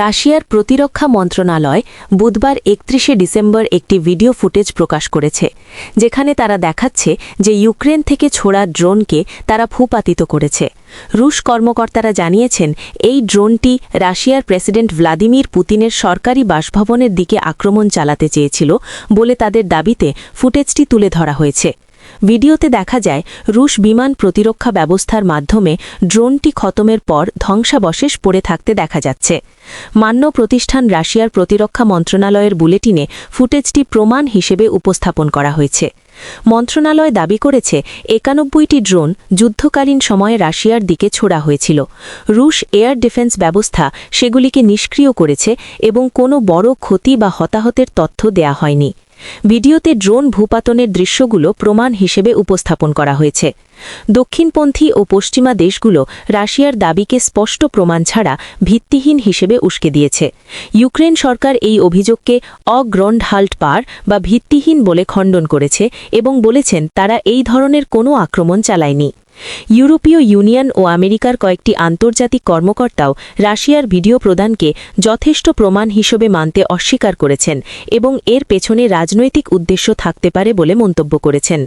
রাশিয়ার প্রতিরক্ষা মন্ত্রণালয় বুধবার একত্রিশে ডিসেম্বর একটি ভিডিও ফুটেজ প্রকাশ করেছে, যেখানে তারা দেখাচ্ছে যে ইউক্রেন থেকে ছোড়া ড্রোনকে তারা ভূপাতিত করেছে। রুশ কর্মকর্তারা জানিয়েছেন, এই ড্রোনটি রাশিয়ার প্রেসিডেন্ট ভ্লাদিমির পুতিনের সরকারি বাসভবনের দিকে আক্রমণ চালাতে চেয়েছিল বলে তাদের দাবিতে ফুটেজটি তুলে ধরা হয়েছে। ভিডিওতে দেখা যায়, রুশ বিমান প্রতিরক্ষা ব্যবস্থার মাধ্যমে ড্রোনটি খতমের পর ধ্বংসাবশেষ পড়ে থাকতে দেখা যাচ্ছে। মান্য প্রতিষ্ঠান রাশিয়ার প্রতিরক্ষা মন্ত্রণালয়ের বুলেটিনে ফুটেজটি প্রমাণ হিসেবে উপস্থাপন করা হয়েছে। মন্ত্রণালয় দাবি করেছে, একানব্বইটি ড্রোন যুদ্ধকালীন সময়ে রাশিয়ার দিকে ছোড়া হয়েছিল। রুশ এয়ার ডিফেন্স ব্যবস্থা সেগুলিকে নিষ্ক্রিয় করেছে এবং কোনো বড় ক্ষতি বা হতাহতের তথ্য দেয়া হয়নি। ভিডিওতে ড্রোন ভূপাতনের দৃশ্যগুলো প্রমাণ হিসেবে উপস্থাপন করা হয়েছে। দক্ষিণপন্থী ও পশ্চিমা দেশগুলো রাশিয়ার দাবিকে স্পষ্ট প্রমাণ ছাড়া ভিত্তিহীন হিসেবে উস্কে দিয়েছে। ইউক্রেন সরকার এই অভিযোগকে অগ্রন্ড হাল্ট পার বা ভিত্তিহীন বলে খণ্ডন করেছে এবং বলেছেন তারা এই ধরনের কোনো আক্রমণ চালায়নি। ইউরোপীয় ইউনিয়ন ও আমেরিকার কয়েকটি আন্তর্জাতিক কর্মকর্তাও রাশিয়ার ভিডিও প্রদানকে যথেষ্ট প্রমাণ হিসেবে মানতে অস্বীকার করেছেন এবং এর পেছনে রাজনৈতিক উদ্দেশ্য থাকতে পারে বলে মন্তব্য করেছেন।